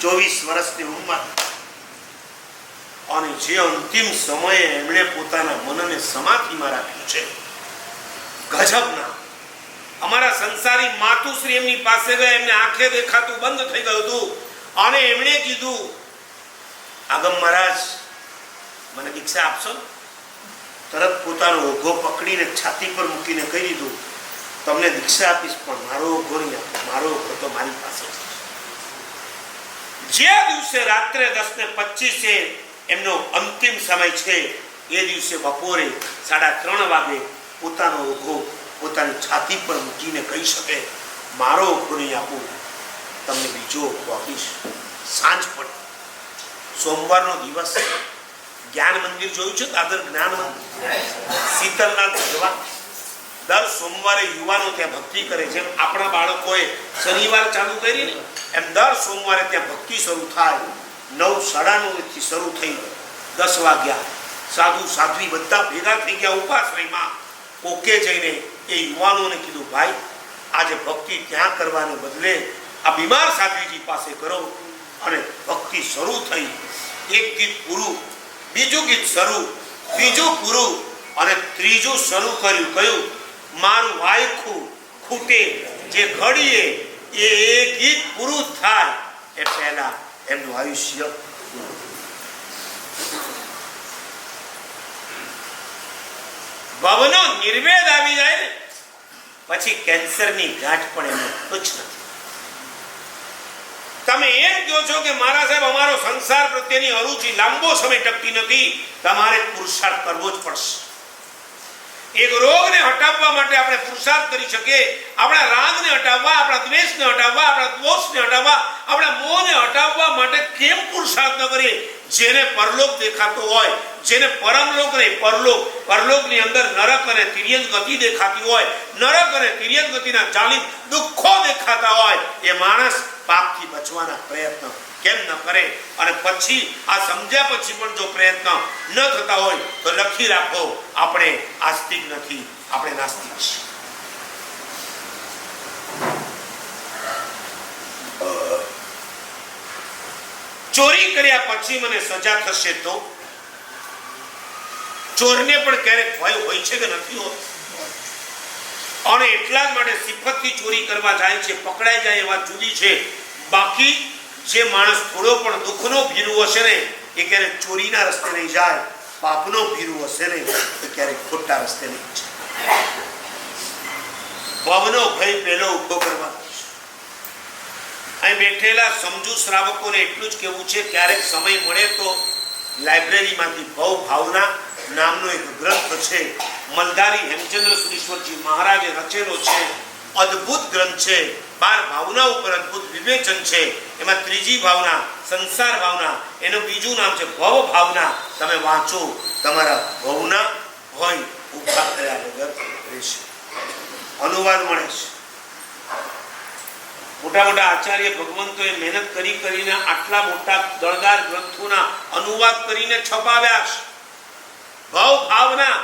ચોવીસ વર્ષની ઉંમર. અને જે અંતિમ સમયે એમણે પોતાના મનને સમાધિમાં રાખ્યું છે. ગજબના. અમારા સંસારી માતુશ્રી એમની પાસે ગયા, એમને આંખે દેખાતું બંધ થઈ ગયું હતું. અને એમણે કીધું, આગમ મહારાજ, મને દીક્ષા આપશો? તરત પોતાનો ઓઘો પકડીને છાતી પર મૂકીને કહી દીધું, તમને દીક્ષા આપીશ, પણ મારો ઓઘો નહીં આપો મારો ઓઘો તો મારી પાસે છે. જે દિવસે રાત્રે દસ ને પચીસે એમનો અંતિમ સમય છે, એ દિવસે બપોરે સાડા ત્રણ વાગે પોતાનો ઓઘો પોતાની છાતી પર મૂકીને કહી શકે, મારો ઓઘો નહીં આપું તમને બીજો ઓઘો સાંજ પડે. સોમવારનો દિવસ. જ્ઞાન મંદિર જોયું છે? દાદર જ્ઞાન મંદિર? શીતલના ગરબા દર સોમવારે યુવાનો ત્યાં ભક્તિ કરે જેમ આપણા બાળકોએ શનિવાર ચાલુ કરી ને, એમ દર સોમવારે ત્યાં ભક્તિ શરૂ થાય. નવ સાડા નવથી શરૂ થઈ દસ વાગ્યા. સાધુ સાધ્વી બધા ભેગા થઈ ગયા ઉપાશ્રયમાં. કોકે જઈને એ યુવાનોને કીધું, ભાઈ, આજે ભક્તિ ત્યાં કરવાને બદલે આ બીમાર સાધ્વીજી પાસે કરો. અને ભક્તિ શરૂ થઈ. એક ગીત પૂરું, બીજું ગીત શરૂ બીજું પૂરું અને ત્રીજું શરૂ કર્યું. કયું? મારું વાયખું ખૂટે. જે ઘડીએ એ એક ગીત પૂરું થાય. એ પહેલા એમનું આયુષ્ય. ભવનો નિર્વેદ આવી જાય ને, પછી કેન્સરની ગાંઠ પણ એમને તુચ્છ નથી. તમે એમ કહો છો કે મારા સાહેબ, અમારો સંસાર પ્રત્યેની અરુચિ લાંબો સમય ટકતી નથી. તમારે પુરુષાર્થ કરવો જ પડશે. એક રોગને હટાવવા માટે આપણે પુરુષાર્થ કરી શકીએ. આપણા રાગને હટાવવા, આપણા દ્વેષને હટાવવા, આપણા દોષને હટાવવા, આપણા મોહને હટાવવા માટે કેમ પુરુષાર્થ ન કરીએ? જેને પરલોક દેખાતો હોય જેને પરમલોક નહીં, પરલોક. પરલોકની અંદર નરક અને તિર્યન ગતિ દેખાતી હોય. નરક અને તિર્યન ગતિના જાલિમ દુઃખો દેખાતા હોય. એ માણસ પાપથી બચવાના પ્રયત્ન કેમ ન કરે? અને પછી, આ સમજ્યા પછી પણ જો પ્રયત્ન ન થતા હોય, તો લખી રાખો, આપણે આસ્તિક નથી, આપણે નાસ્તિક છીએ. ચોરી કર્યા પછી મને સજા થશે તો? ચોરને પણ ક્યારેક ભય હોય છે કે નથી હોતો? અને એટલા જ માટે સિફતથી ચોરી કરવા જાય છે, પકડાઈ જાય એવા જુદી છે. બાકી જે માણસ થોડો પણ દુઃખનો ભીરું હશે ને, એ ક્યારેક ચોરીના રસ્તે નહીં જાય, પાપનો ભીરું હશે ને, એ ક્યારેક ખોટા રસ્તે નહીં જાય. ભવનો ભય પહેલો ઊભો કરવા અહીં બેઠેલા સમજુ શ્રાવકોને એટલું જ કહેવું છે, ક્યારેક સમય મળે તો લાઇબ્રેરીમાંથી ભવ ભાવના નામનો એક ગ્રંથ છે. મલધારી હેમચંદ્ર સુરેશ્વરજી મહારાજે રચેલો છે. અદ્ભુત ગ્રંથ છે. બાર ભાવના ઉપર અદ્ભુત વિવેચન છે. એમાં ત્રીજી ભાવના, સંસાર ભાવના, એનું બીજું નામ છે ભવ ભાવના. તમે વાંચો, તમારા ભવના ભય ઊભા કર્યા વગર રહેશે. અનુવાદ મળે છે. મોટા મોટા આચાર્ય ભગવંતોએ મહેનત કરી કરીને આટલા મોટા દળદાર ગ્રંથોના અનુવાદ કરીને છપાવ્યા છે. ભવ ભાવના.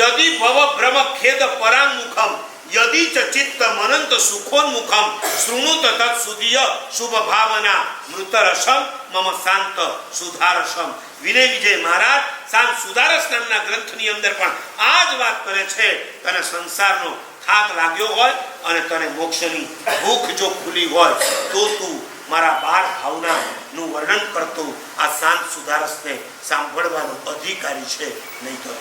યદિ ભવ ભ્રમ ખેદ પરાંગમુખમ. યદિ ચ ચિત્ત મનંત સુખોન્મુખમ. શૃણુત તત્ સુધીય શુભ ભાવના. મૃતરસમ, મમ શાંત સુધારસમ. વિનય વિજય મહારાજ શાંત સુધારસ નામના ગ્રંથની અંદર પણ આ જ વાત કરે છે. તને સંસારનો થાક લાગ્યો હોય અને તને મોક્ષની ભૂખ જો ખુલી હોય, તો તું મારા બાર ભાવનાનું વર્ણન કરતું આ શાંત સુધારસને સાંભળવાનો અધિકારી છે નહીં તો